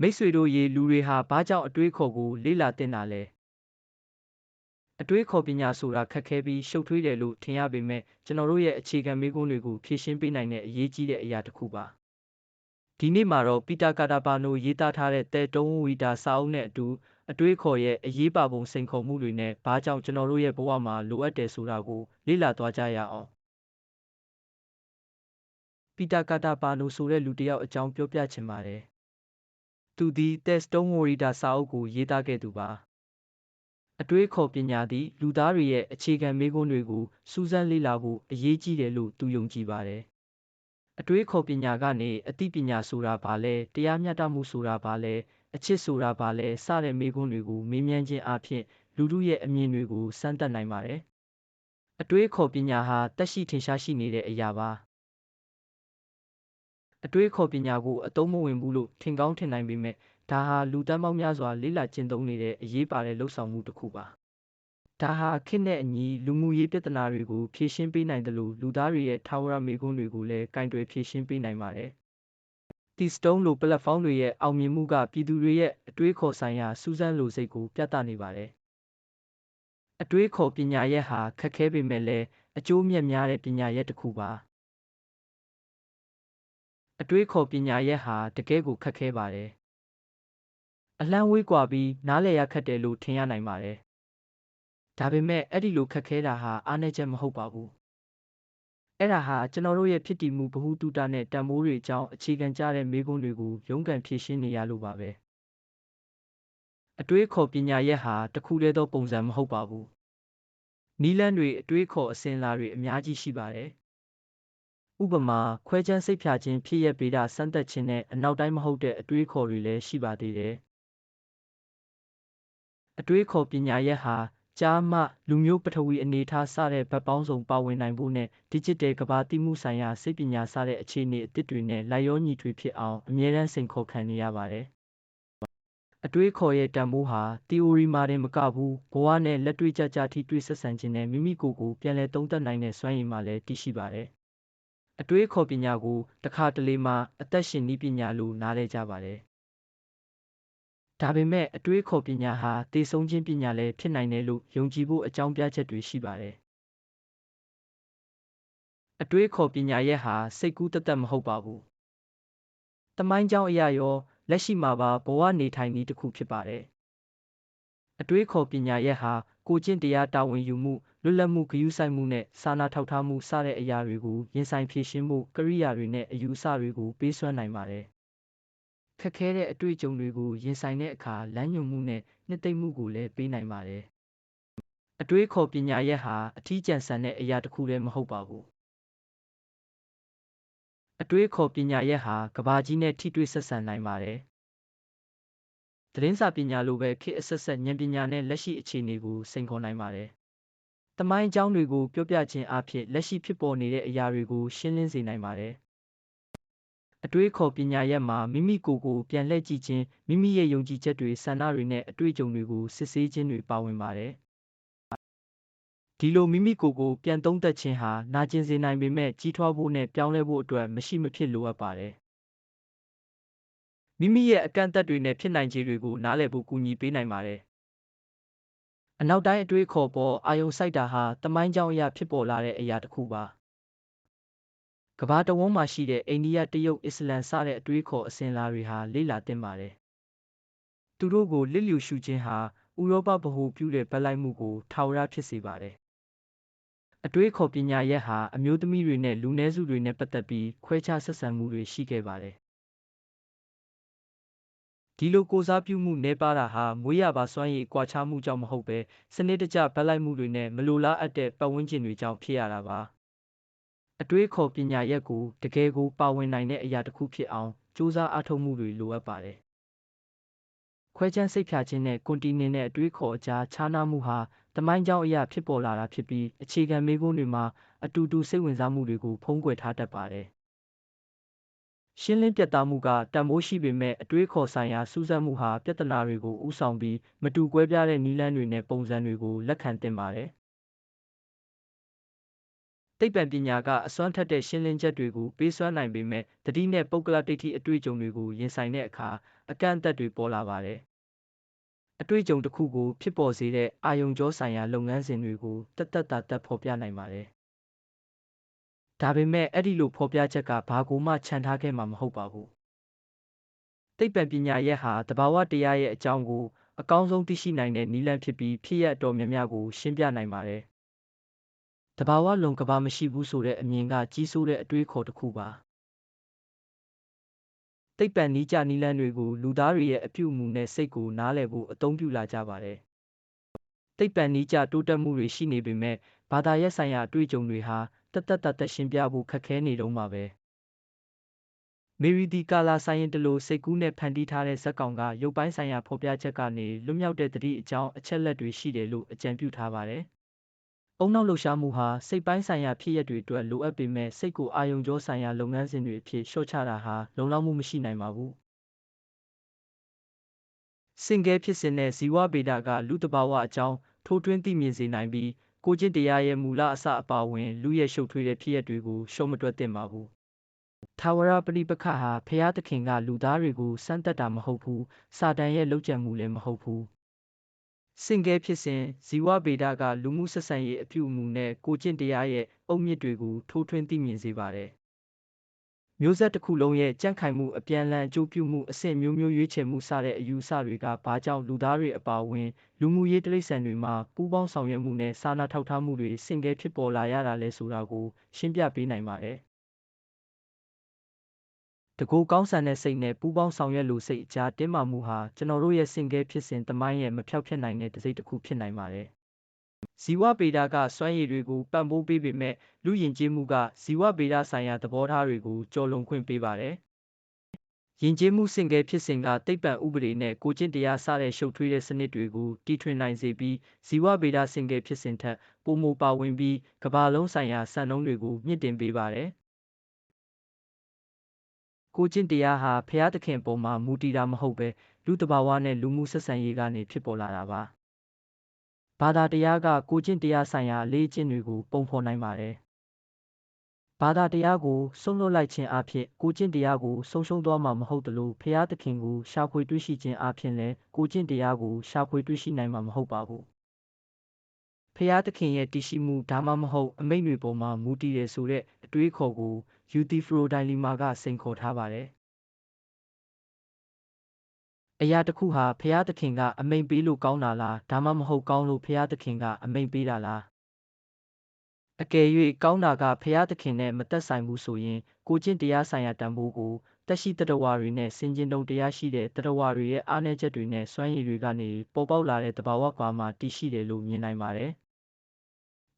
မိတ်ဆွေတို့ရေလူတွေဟာဘာကြောင့်အတွေးခေါ်ကိုလေ့လာသင့်တာလဲအတွေးခေါ်ပညာဆိုတာခက်ခဲပြီးရှုပ်ထွေးတယ်လို့ထင်ရပေမဲ့ကျွန်တော်တို့ရဲ့အခြေခံမေးခွန်းတွေကိုဖြေရှင်းပေးနိုင်တဲ့အရေးကြီးတဲ့အရာတစ်ခုပါဒီနေ့မှာတော့ပီတာကာတာပါနိုရေးသားထားတဲ့တဲတုံးဝီတာစာအုပ်နဲ့အတူအတွေးခေါ်ရဲ့အရေးပါပုံစိန်ခေါ်မှုတွေနဲ့ဘာကြောင့်ကျွန်တော်တို့ရဲ့ဘဝမှာလိုအပ်တယ်ဆိုတာကိုလေ့လာသွားကြရအောင်ပီတာကာတာပါနိုဆိုတဲ့လူတစ်ယောက်အကြောင်းပြောပြချင်ပါတယ် သူသည်တက်စတုံးဝရီတာစာအုပ်ကို ရေးသားခဲ့သူပါ အတွေးခေါ်ပညာသည် လူသားတွေရဲ့ အခြေခံမေးခွန်းတွေကို စူးစမ်းလေ့လာဖို့ အရေးကြီးတယ်လို့ သူယုံကြည်ပါတယ် အတွေးခေါ်ပညာကနေ အသိပညာဆိုတာဘာလဲ တရားမျှတမှုဆိုတာဘာလဲ အချစ်ဆိုတာဘာလဲ စတဲ့ မေးခွန်းတွေကို မေးမြန်းခြင်းအပြင်လူထုရဲ့အမြင်တွေကို စမ်းသပ်နိုင်ပါတယ် အတွေးခေါ်ပညာဟာတက်ရှိထင်ရှားရှိနေတဲ့အရာပါ အတွေးခေါ်ပညာကိုအသုံးမဝင်ဘူးလို့ထင်ကောင်းထင်နိုင်ပေမဲ့ဒါဟာလူတန်းပေါင်းများစွာလေ့လာကျင့်သုံးနေတဲ့အရေးပါတဲ့လှုပ်ဆောင်မှုတစ်ခုပါဒါဟာခေတ်နဲ့အညီလူမှုရေးပြဿနာတွေကိုဖြေရှင်းပေးနိုင်တယ်လို့လူသားတွေရဲ့ထာဝရမေးခွန်းတွေကိုလည်းကင်တွယ်ဖြေရှင်းပေးနိုင်ပါတယ်တီစတုံးလိုပလက်ဖောင်းတွေရဲ့အောင်မြင်မှုကပြည်သူတွေရဲ့အတွေးခေါ်ဆိုင်ရာစူးစမ်းလိုစိတ်ကိုပြသနေပါတယ်အတွေးခေါ်ပညာရက်ဟာခက်ခဲပေမဲ့လည်းအကျိုးမြတ်များတဲ့ပညာရက်တစ်ခုပါ အတွေးခေါ်ပညာရက်ဟာတကယ့်ကိုခက်ခဲပါတယ်အလန့်ဝေးကွာပြီးနားလည်ရခက်တယ်လို့ထင်ရနိုင်ပါတယ်ဒါပေမဲ့အဲ့ဒီလိုခက်ခဲတာဟာအားနည်းချက်မဟုတ်ပါဘူးအဲ့ဒါဟာကျွန်တော်တို့ရဲ့ဖြစ်တည်မှုဗဟုသုတနဲ့တန်ဖိုးတွေအကြောင်းအခြေခံကြတဲ့မေးခွန်းတွေကိုရုန်းကန်ဖြေရှင်းနေရလို့ပါပဲအတွေးခေါ်ပညာရက်ဟာတစ်ခုတည်းသောပုံစံမဟုတ်ပါဘူးနီလန်းတွေအတွေးခေါ်အစဉ်အလာတွေအများကြီးရှိပါတယ် ဥပမာ ခွဲခြမ်းစိတ်ဖြာခြင်းဖြစ်ရပ်ဗေဒစမ်းသပ်ခြင်းနဲ့အနောက်တိုင်းမဟုတ်တဲ့အတွေးခေါ်တွေလည်းရှိပါသေးတယ်အတွေးခေါ်ပညာရပ်ဟာကြားမှလူမျိုးပထဝီအနေအထားစတဲ့ဘက်ပေါင်းစုံပါဝင်နိုင်ဖို့နဲ့ digital ကဘာတိမှုဆိုင်ရာစိတ်ပညာစတဲ့အခြေအနေအသစ်တွေနဲ့လိုက်ရောညီထွေဖြစ်အောင်အမြဲတမ်းစိန်ခေါ်ခံနေရပါတယ်အတွေးခေါ်ရဲ့တန်ဖိုးဟာ theory မှာတင်မကဘူးဘဝနဲ့လက်တွေ့ကြကြထိတွေ့ဆက်ဆံခြင်းနဲ့မိမိကိုယ်ကိုပြန်လည်သုံးသပ်နိုင်တဲ့စွမ်းရည်မှလည်းတည်ရှိပါတယ် အတွေးခေါ်ပညာကို တခါတလေမှအသက်ရှင်နည်းပညာလို့ နားလည်ကြပါတယ်။ဒါပေမဲ့ အတွေးခေါ်ပညာဟာ သေဆုံးခြင်းပညာလည်း ဖြစ်နိုင်တယ်လို့ ယုံကြည်ဖို့ အကြောင်းပြချက်တွေ ရှိပါတယ်။အတွေးခေါ်ပညာရဲ့ဟာ စိတ်ကူးတသက် မဟုတ်ပါဘူး။တမိုင်းကြောင်းအရာရော လက်ရှိမှာပါ ဘဝနေထိုင်နည်းတစ်ခု ဖြစ်ပါတယ်။အတွေးခေါ်ပညာရဲ့ဟာ ကိုကျင့်တရားတာဝန်ယူမှုလွတ်လပ်မှုဂရုစိုက်မှုနဲ့စာနာထောက်ထားမှုစတဲ့အရာတွေကိုရင်ဆိုင်ဖြေရှင်းမှုကရိယာတွေနဲ့အယူအဆတွေကိုပေးစွမ်းနိုင်ပါတယ်။ခက်ခဲတဲ့အတွေ့အကြုံတွေကိုရင်ဆိုင်တဲ့အခါလမ်းညွှန်မှုနဲ့နှစ်သိမ့်မှုကိုလည်းပေးနိုင်ပါတယ်။အတွေးခေါ်ပညာရက်ဟာအထီးကျန်ဆန်တဲ့အရာတစ်ခုလည်းမဟုတ်ပါဘူး။အတွေးခေါ်ပညာရက်ဟာကဘာကြီးနဲ့ထိတွေ့ဆက်ဆံနိုင်ပါတယ်။ သတင်းစာပညာလိုပဲခေတ်အဆက်ဆက်ဉာဏ်ပညာနဲ့လက်ရှိအခြေအနေကိုစိန်ခေါ်နိုင်ပါတယ်။သမိုင်းကြောင်းတွေကိုပြောပြခြင်းအပြင်လက်ရှိဖြစ်ပေါ်နေတဲ့အရာတွေကိုရှင်းလင်းစေနိုင်ပါတယ်။အတွေးခေါ်ပညာရပ်မှာမိမိကိုယ်ကိုပြန်လှည့်ကြည့်ခြင်းမိမိရဲ့ယုံကြည်ချက်တွေဆန္ဒတွေနဲ့အတွေ့အကြုံတွေကိုစစ်ဆေးခြင်းတွေပါဝင်ပါတယ်။ဒီလိုမိမိကိုယ်ကိုပြန်သုံးသပ်ခြင်းဟာနာကျင်စေနိုင်ပေမဲ့ကြီးထွားဖို့နဲ့ပြောင်းလဲဖို့အတွက်မရှိမဖြစ်လိုအပ်ပါတယ်။ မိမိရဲ့အကန့်အသတ်တွေနဲ့ဖြစ်နိုင်ခြေတွေကိုနားလည်ဖို့ကူညီပေးနိုင်ပါတယ်အနောက်တိုင်းအတွေးခေါ်ပေါ်အာယုံစိုက်တာဟာတမိုင်းကြောင်းအရာဖြစ်ပေါ်လာတဲ့အရာတစ်ခုပါကဘာတဝန်းမှာရှိတဲ့အိန္ဒိယတရုတ်အစ္စလမ်စတဲ့အတွေးခေါ်အစဉ်လာတွေဟာလေ့လာသင့်ပါတယ်သူတို့ကိုလစ်လျူရှုခြင်းဟာဥရောပဗဟိုပြုတဲ့ဗက်လိုက်မှုကိုထာဝရဖြစ်စေပါတယ်အတွေးခေါ်ပညာရက်ဟာအမျိုးသမီးတွေနဲ့လူနည်းစုတွေနဲ့ပတ်သက်ပြီးခွဲခြားဆက်ဆံမှုတွေရှိခဲ့ပါတယ် ဒီလိုကိုစားပြုမှုနှဲပါတာဟာမွေးရပါစွမ်းရည်ကွာခြားမှုကြောင့်မဟုတ်ပဲစနစ်တကျဗတ်လိုက်မှုတွေနဲ့မလိုလားအပ်တဲ့ပတ်ဝန်းကျင်တွေကြောင့်ဖြစ်ရတာပါအတွေးခေါ်ပညာရက်ကိုတကယ်ကိုပါဝင်နိုင်တဲ့အရာတစ်ခုဖြစ်အောင်စူးစမ်းအားထုတ်မှုတွေလိုအပ်ပါတယ်ခွဲခြမ်းစိတ်ဖြာခြင်းနဲ့ကွန်တီနင်နဲ့အတွေးခေါ်အကြားခြားနားမှုဟာတမိုင်းကြောင်းအရာဖြစ်ပေါ်လာတာဖြစ်ပြီးအခြေခံမေးခွန်းတွေမှာအတူတူစိတ်ဝင်စားမှုတွေကိုဖုံးကွယ်ထားတတ်ပါတယ် ရှင်းလင်းပြတ်သားမှုကတန်ဖိုးရှိပေမဲ့အတွေးခေါ်ဆိုင်ရာစူးစမ်းမှုဟာပြဿနာတွေကိုဥဆောင်ပြီးမတူကွဲပြားတဲ့နည်းလမ်းတွေနဲ့ပုံစံတွေကိုလက်ခံသင့်ပါတယ်သိပ္ပံပညာကအစွမ်းထက်တဲ့ရှင်းလင်းချက်တွေကိုပေးစွမ်းနိုင်ပေမဲ့တတိနဲ့ပုဂ္ဂလဒိဋ္ဌိအတွေ့အကြုံတွေကိုရင်ဆိုင်တဲ့အခါအကန့်အသတ်တွေပေါ်လာပါတယ်။အတွေ့အကြုံတစ်ခုကိုဖြစ်ပေါ်စေတဲ့အာယုံကြောဆိုင်ရာလုပ်ငန်းစဉ်တွေကိုတသက်တာတက်ဖော်ပြနိုင်ပါတယ်။ ဒါပေမဲ့အဲ့ဒီလိုဖော်ပြချက်ကဘာကိုမှခြံထားခဲ့မှာမဟုတ်ပါဘူး။သိပ္ပံပညာရဲ့ဟာတဘာဝတရားရဲ့အကြောင်းကိုအကောင်းဆုံးသိရှိနိုင်တဲ့နည်းလမ်းဖြစ်ပြီးဖြစ်ရပ်အတော်များများကိုရှင်းပြနိုင်ပါတယ်။တဘာဝလွန်ကဘာမရှိဘူးဆိုတဲ့အမြင်ကကြီးစိုးတဲ့အတွေးခေါ်တစ်ခုပါ။သိပ္ပံနီးကြနီးလန်းတွေကိုလူသားတွေရဲ့အပြုအမူနဲ့စိတ်ကိုနားလည်ဖို့အသုံးပြုလာကြပါတယ်။သိပ္ပံနီးကြတိုးတက်မှုတွေရှိနေပေမဲ့ဘာသာရပ်ဆိုင်ရာအတွေ့အကြုံတွေဟာ တသက်တသက်ရှင်းပြဖို့ခက်ခဲနေတုန်းပါပဲ။မေရီဒီကာလာဆိုင်ရင်တလိုစိတ်ကူးနဲ့ဖန်တီးထားတဲ့ဇက်ကောင်ကရုပ်ပိုင်းဆိုင်ရာဖော်ပြချက်ကနေလွတ်မြောက်တဲ့သတိအကြောင်းအချက်လက်တွေရှိတယ်လို့အကြံပြုထားပါတယ်။အုံနောက်လှုပ်ရှားမှုဟာစိတ်ပိုင်းဆိုင်ရာဖြစ်ရပ်တွေအတွက်လိုအပ်ပေမဲ့စိတ်ကိုအာရုံကြောဆိုင်ရာလုပ်ငန်းစဉ်တွေအဖြစ်လျှော့ချတာဟာလုံလောက်မှုမရှိနိုင်ပါဘူး။စင်ကဲဖြစ်စဉ်နဲ့ဇီဝဗေဒကလူတဘာဝအကြောင်းထိုးထွင်းသိမြင်စေနိုင်ပြီး ကိုကျင့်တရားရဲ့မူလအစအပါဝင် လူရဲ့ရှုပ်ထွေးတဲ့ဖြစ်ရပ်တွေကိုရှုံးမတွက်သင့်ပါဘူးထာဝရပဋိပက္ခဟာဖျားသခင်ကလူသားတွေကိုစမ်းသပ်တာမဟုတ်ဘူးစာတန်ရဲ့လုပ်ကြံမှုလည်းမဟုတ်ဘူးစင်ကဲဖြစ်စဉ်ဇီဝဗေဒကလူမှုဆက်ဆံရေးအပြုအမူနဲ့ကိုကျင့်တရားရဲ့အုတ်မြစ်တွေကိုထိုးထွင်းသိမြင်စေပါတယ် မျိုးဆက်တစ်ခုလုံးရဲ့ကြန့်ခိုင်မှုအပြန်အလှန်အကျိုးပြုမှုအဆင့်မျိုးမျိုးရွေးချယ်မှုစတဲ့အယူအဆတွေကဘာကြောင့်လူသားတွေအပါအဝင်လူမှုရေးတိရစ္ဆာန်တွေမှာပူးပေါင်းဆောင်ရွက်မှုနဲ့စာနာထောက်ထားမှုတွေစင်ကဲဖြစ်ပေါ်လာရတာလဲဆိုတာကိုရှင်းပြပေးနိုင်ပါတယ်တကူကောင်းဆန်တဲ့စိတ်နဲ့ပူးပေါင်းဆောင်ရွက်လိုစိတ်အကြားတင်းမာမှုဟာကျွန်တော်တို့ရဲ့စင်ကဲဖြစ်စဉ်တမိုင်းရဲ့မဖြောက်ဖြစ်နိုင်တဲ့တစ်စိတ်တစ်ခုဖြစ်နိုင်ပါတယ်။ ဇီဝဗေဒက စွမ်းရည်တွေကို ပံ့ပိုးပေးပေမဲ့လူယဉ်ကျေးမှုက ဇီဝဗေဒဆိုင်ရာ သဘောထားတွေကို ကျော်လွန်ခွင့်ပေးပါတယ်။ယဉ်ကျေးမှုစင်ကဲဖြစ်စဉ်ကတိတ်ပံ ဥပဒေနဲ့ ကိုကျင့်တရား စတဲ့ ရှုပ်ထွေးတဲ့ စနစ်တွေကို တီထွင်နိုင်စေပြီး ဇီဝဗေဒစင်ကဲဖြစ်စဉ်ထက် ပိုမိုပါဝင်ပြီး ကမ္ဘာလုံးဆိုင်ရာ စံနှုန်းတွေကို မြင့်တင်ပေးပါတယ်။ကိုကျင့်တရားဟာဖျားသခင်ပေါ်မှာ မူတည်တာမဟုတ်ပဲလူတဘာဝနဲ့ လူမှုဆက်ဆံရေးကနေ ဖြစ်ပေါ်လာတာပါ ဘာသာတရားကကိုကျင့်တရားဆိုင်ရာအလေးအကျင့်တွေကိုပုံဖော်နိုင်ပါတယ်ဘာသာတရားကိုဆုံးလွတ်လိုက်ခြင်းအဖြစ်ကိုကျင့်တရားကိုဆုံးရှုံးသွားမှာမဟုတ်သလိုဖျားသခင်ကိုရှာဖွေတွေ့ရှိခြင်းအဖြစ်လည်းကိုကျင့်တရားကိုရှာဖွေတွေ့ရှိနိုင်မှာမဟုတ်ပါဘူးဖျားသခင်ရဲ့တည်ရှိမှုဒါမှမဟုတ်အမိန့်တွေပေါ်မှာမူတည်တယ်ဆိုတဲ့အတွေးခေါ်ကိုယူတီဖရိုဒိုင်လီမာကစိန်ခေါ်ထားပါတယ် အရာတစ်ခုဟာဖျားသခင်ကအမိန်ပေးလို့ကောင်းတာလားဒါမှမဟုတ်ကောင်းလို့ဖျားသခင်ကအမိန်ပေးတာလားအကယ်၍ကောင်းတာကဖျားသခင်နဲ့မသက်ဆိုင်ဘူးဆိုရင်ကိုကျင့်တရားဆိုင်ရာတန်ဖိုးကိုတက်ရှိတတဝါတွေနဲ့စင်ကျင်တုံတရားရှိတဲ့တတဝါတွေရဲ့အားနည်းချက်တွေနဲ့စွမ်းရည်တွေကနေပေါ်ပေါက်လာတဲ့တဘာဝကွာမှာတည်ရှိတယ်လို့မြင်နိုင်ပါတယ်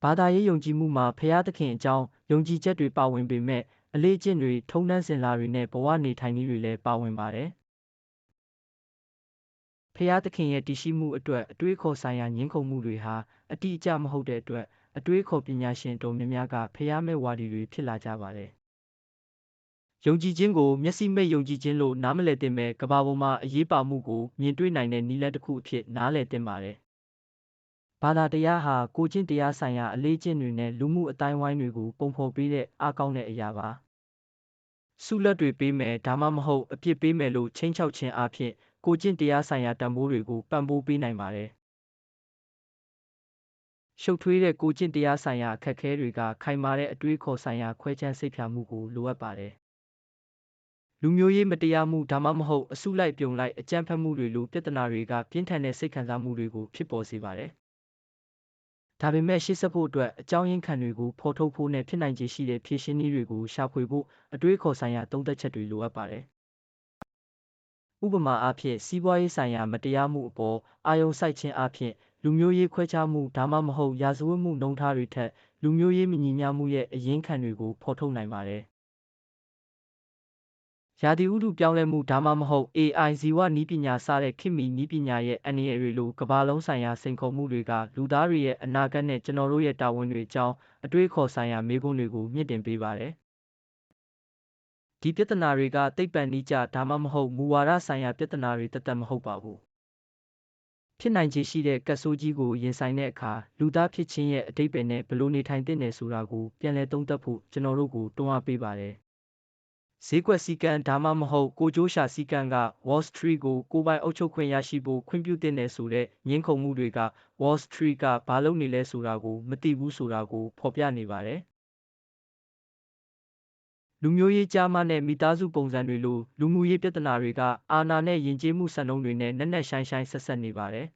ဘာသာရေးယုံကြည်မှုမှာဖျားသခင်အကြောင်းယုံကြည်ချက်တွေပါဝင်ပေမဲ့အလေးအကျင့်တွေထုံးတမ်းစင်လာတွေနဲ့ဘဝနေထိုင်နည်းတွေလည်းပါဝင်ပါတယ် ဖျားသခင်ရဲ့တည်ရှိမှုအတွက်အတွေးခေါ်ဆိုင်ရာညှင်းခုန်မှုတွေဟာအတိအကျမဟုတ်တဲ့အတွက်အတွေးခေါ်ပညာရှင်တော်များများကဖျားမဲ့ဝါဒီတွေဖြစ်လာကြပါတယ်ယုံကြည်ခြင်းကိုမျက်စိမိတ်ယုံကြည်ခြင်းလို့နားမလည်သင့်မဲ့ကဘာပေါ်မှာအရေးပါမှုကိုမြင်တွေ့နိုင်တဲ့နည်းလမ်းတစ်ခုအဖြစ်နားလည်သင့်ပါတယ်ဘာသာတရားဟာကိုကျင့်တရားဆိုင်ရာအလေးကျင့်တွေနဲ့လူမှုအတိုင်းဝိုင်းတွေကိုပုံဖော်ပေးတဲ့အားကောင်းတဲ့အရာပါဆုလက်တွေပေးမယ်ဒါမှမဟုတ်အပြစ်ပေးမယ်လို့ချင်းချောက်ခြင်းအပြင် ကိုကျင့်တရားဆိုင်ရာတန်ဖိုးတွေကိုပံ့ပိုးပေးနိုင်ပါတယ်ရှုပ်ထွေးတဲ့ကိုကျင့်တရားဆိုင်ရာအခက်အခဲတွေကခိုင်မာတဲ့အတွေးခေါ်ဆိုင်ရာခွဲခြမ်းစိတ်ဖြာမှုကိုလိုအပ်ပါတယ်လူမျိုးရေးမတရားမှုဒါမှမဟုတ်အစုလိုက်ပြုံလိုက်အကြမ်းဖက်မှုတွေလိုပြဿနာတွေကပြင်းထန်တဲ့စိတ်ခံစားမှုတွေကိုဖြစ်ပေါ်စေပါတယ်ဒါပေမဲ့ရှေ့ဆက်ဖို့အတွက်အကြောင်းရင်းခံတွေကိုဖော်ထုတ်ဖို့နဲ့ဖြစ်နိုင်ခြေရှိတဲ့ဖြည့်ရှင်းနည်းတွေကိုရှာဖွေဖို့အတွေးခေါ်ဆိုင်ရာသုံးသက်ချက်တွေလိုအပ်ပါတယ်။ ဥပမာအားဖြင့်စီးပွားရေးဆိုင်ရာမတရားမှုအပေါ်အာရုံစိုက်ခြင်းအားဖြင့်လူမျိုးရေးခွဲခြားမှုဒါမှမဟုတ်ရာဇဝတ်မှုနှုံထားတွေထက်လူမျိုးရေးမညီမျှမှုရဲ့အရင်းခံတွေကိုဖော်ထုတ်နိုင်ပါတယ်ရာသီဥတုပြောင်းလဲမှုဒါမှမဟုတ် AI ဇီဝနည်းပညာစတဲ့ခေတ်မီနည်းပညာရဲ့အန္တရာယ်တွေလိုကမ္ဘာလုံးဆိုင်ရာစိန်ခေါ်မှုတွေကလူသားတွေရဲ့အနာဂတ်နဲ့ကျွန်တော်တို့ရဲ့တာဝန်တွေအကြောင်းအတွေးခေါ်ဆိုင်ရာမေးခွန်းတွေကိုမြင့်တင်ပေးပါတယ်။ ဒီပြဿနာတွေကသိပ္ပံနည်းကျဒါမှမဟုတ်မူဝါဒဆိုင်ရာပြဿနာတွေတသက်မဟုတ်ပါဘူးဖြစ်နိုင်ခြေရှိတဲ့ကတ်ဆိုးကြီးကိုရင်ဆိုင်တဲ့အခါလူသားဖြစ်ခြင်းရဲ့အတိတ်ပဲနဲ့ဘလို့နေထိုင်သင့်တယ်ဆိုတာကိုပြန်လည်သုံးသပ်ဖို့ကျွန်တော်တို့ကိုတွန်းအားပေးပါတယ်။ဈေးကွက်စည်းကမ်းဒါမှမဟုတ်ကိုကျိုးရှာစည်းကမ်းက Wall Street ကိုကိုယ်ပိုင်အုပ်ချုပ်ခွင့်ရရှိဖို့ခွင့်ပြုသင့်တယ်ဆိုတဲ့ငင်းခုန်မှုတွေက Wall Street ကဘာလုပ်နေလဲဆိုတာကိုမသိဘူးဆိုတာကိုဖော်ပြနေပါတယ်။ လူမျိုးရေးကြားမှနဲ့မိသားစုပုံစံတွေလိုလူမှုရေးပြဿနာတွေကအာဏာနဲ့ယဉ်ကျေးမှုစံနှုန်းတွေနဲ့နက်နက်ရှိုင်းရှိုင်းဆက်ဆက်နေပါတယ်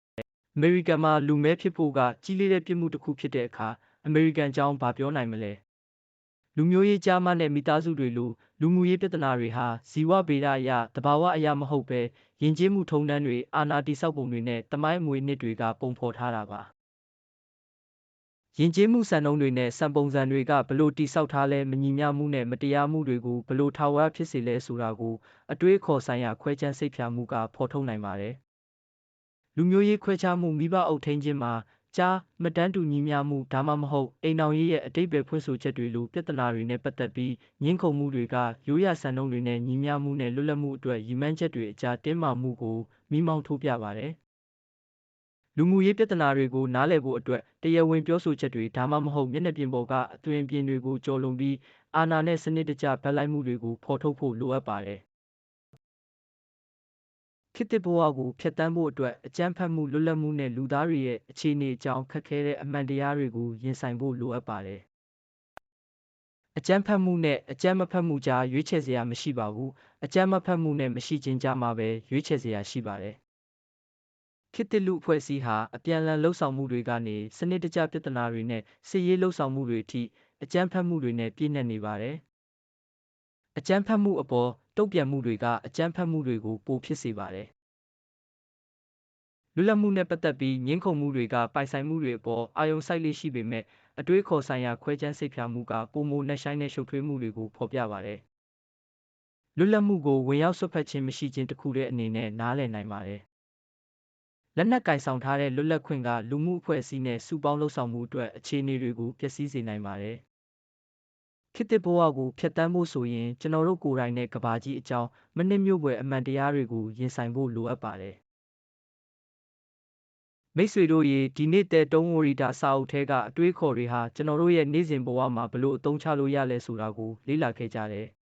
။အမေရိကန်မှာလူမဲဖြစ်ဖို့ကကြီးလေးတဲ့ပြစ်မှုတစ်ခုဖြစ်တဲ့အခါအမေရိကန်ကြောင်းဘာပြောနိုင်မလဲ။လူမျိုးရေးကြားမှနဲ့မိသားစုတွေလိုလူမှုရေးပြဿနာတွေဟာဇီဝဗေဒအရတဘာဝအရာမဟုတ်ပဲယဉ်ကျေးမှုထုံးတမ်းတွေအာဏာတိဆောက်ပုံတွေနဲ့တမိုင်းအမွေနှစ်တွေကပုံဖော်ထားတာပါ။ ယဉ်ကျေးမှုစံနှုန်းတွေနဲ့စံပုံစံတွေကဘလို့တိဆောက်ထားလဲမညီမျှမှုနဲ့မတရားမှုတွေကိုဘလို့ထာဝရဖြစ်စေလဲဆိုတာကိုအတွေးအခေါ်ဆိုင်ရာခွဲခြမ်းစိတ်ဖြာမှုကဖော်ထုတ်နိုင်ပါတယ်။လူမျိုးရေးခွဲခြားမှုမိဘအုပ်ထိန်းခြင်းမှာကြားမတန်းတူညီမျှမှုဒါမှမဟုတ်အိမ်အောင်ရေးရဲ့အတိတ်ပဲဖွင့်ဆိုချက်တွေလိုပြဿနာတွေနဲ့ပတ်သက်ပြီးငင်းခုန်မှုတွေကရိုးရစံနှုန်းတွေနဲ့ညီမျှမှုနဲ့လွတ်လပ်မှုအတွက်ရည်မှန်းချက်တွေအကြားတင်းမာမှုကိုမိမောင်းထိုးပြပါတယ်။ လူမှုရေးပြဿနာတွေကိုနားလည်ဖို့အတွက်တရားဝင်ပြောဆိုချက်တွေဒါမှမဟုတ်မျက်နှာပြင်ပေါ်ကအသွင်အပြင်တွေကိုကျော်လွန်ပြီးအာဏာနဲ့စနစ်တကျဗတ်လိုက်မှုတွေကိုဖော်ထုတ်ဖို့လိုအပ်ပါတယ်။ခေတ်သစ်ဘဝကိုဖျက်ဆီးဖို့အတွက်အကြမ်းဖက်မှုလွတ်လပ်မှုနဲ့လူသားတွေရဲ့အခြေအနေအကြောင်းခက်ခဲတဲ့အမှန်တရားတွေကိုရင်ဆိုင်ဖို့လိုအပ်ပါတယ်။အကြမ်းဖက်မှုနဲ့အကြမ်းမဖက်မှုကြားရွေးချယ်စရာမရှိပါဘူး။အကြမ်းမဖက်မှုနဲ့မရှိခြင်းကြားမှာပဲရွေးချယ်စရာရှိပါတယ် ခေတ်သစ်လူအဖွဲ့အစည်းဟာအပြန်အလှန်လှုပ်ဆောင်မှုတွေကနေစနစ်တကျပြဿနာတွေနဲ့စစ်ရေးလှုပ်ဆောင်မှုတွေအထိအကြမ်းဖက်မှုတွေနဲ့ပြည့်နှက်နေပါတယ်။အကြမ်းဖက်မှုအပေါ်တုံ့ပြန်မှုတွေကအကြမ်းဖက်မှုတွေကိုပိုဖြစ်စေပါတယ်။လွတ်လပ်မှုနဲ့ပတ်သက်ပြီးငင်းခုန်မှုတွေကပိုင်ဆိုင်မှုတွေအပေါ်အာရုံစိုက်လေးရှိပေမဲ့အတွေးခေါ်ဆိုင်ရာခွဲခြမ်းစိတ်ဖြာမှုကပုံမနှက်ဆိုင်တဲ့ရှုပ်ထွေးမှုတွေကိုဖော်ပြပါတယ်။လွတ်လပ်မှုကိုဝင်ရောက်ဆွတ်ဖက်ခြင်းမရှိခြင်းတစ်ခုတည်းအနေနဲ့နားလည်နိုင်ပါတယ်။ လက်နက်ကင်ဆောင်ထားတဲ့လွတ်လပ်ခွင့်ကလူမှုအဖွဲ့အစည်းနဲ့စုပေါင်းလှုပ်ဆောင်မှုအတွက်အခြေအနေတွေကိုပျက်စီးစေနိုင်ပါတယ်။ခေတ်သစ်ဘဝကိုဖျက်ဆီးဖို့ဆိုရင်ကျွန်တော်တို့ကိုယ်တိုင်နဲ့ကဘာကြီးအကြောင်းမနစ်မြို့ပွဲအမှန်တရားတွေကိုရင်ဆိုင်ဖို့လိုအပ်ပါတယ်။မိတ်ဆွေတို့ရေဒီနေ့တဲ့တုံးဝရီတာစာအုပ်ထဲကအတွေးခေါ်တွေဟာကျွန်တော်တို့ရဲ့နေ့စဉ်ဘဝမှာဘလို့အသုံးချလို့ရလဲဆိုတာကိုလေ့လာခဲ့ကြတယ်။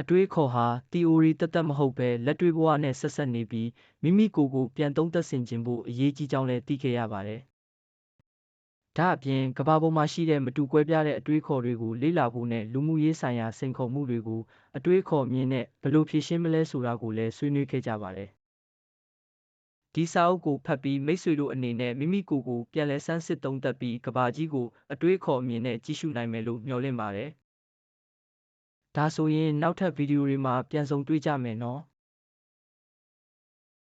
အတွေးခေါ်ဟာ theory သက်သက်မဟုတ်ဘဲ လက်တွေ့ဘဝနဲ့ ဆက်ဆက်နေပြီး မိမိကိုယ်ကို ပြန်သုံးသပ်ဆင်ခြင်ဖို့ အရေးကြီးကြောင်းလည်း သိခဲ့ရပါတယ်။ဒါအပြင် ကမ္ဘာပေါ်မှာရှိတဲ့ မတူကွဲပြားတဲ့ အတွေးခေါ်တွေကို လေ့လာဖို့နဲ့ လူမှုရေးဆိုင်ရာ စိန်ခေါ်မှုတွေကို အတွေးခေါ်မြင်နဲ့ ဘယ်လိုဖြေရှင်းမလဲ ဆိုတာကိုလည်း ဆွေးနွေးခဲ့ကြပါတယ်။ဒီစာအုပ်ကိုဖတ်ပြီး မိတ်ဆွေတို့အနေနဲ့ မိမိကိုယ်ကို ပြန်လည်ဆန်းစစ်သုံးသပ်ပြီးကဘာကြီးကို အတွေးခေါ်အမြင်နဲ့ ကြည့်ရှုနိုင်မယ်လို့ မျှော်လင့်ပါတယ်။ ဒါဆိုရင်နောက်ထပ်ဗီဒီယိုတွေမှာ ပြန်ဆုံတွေ့ကြမယ်နော်။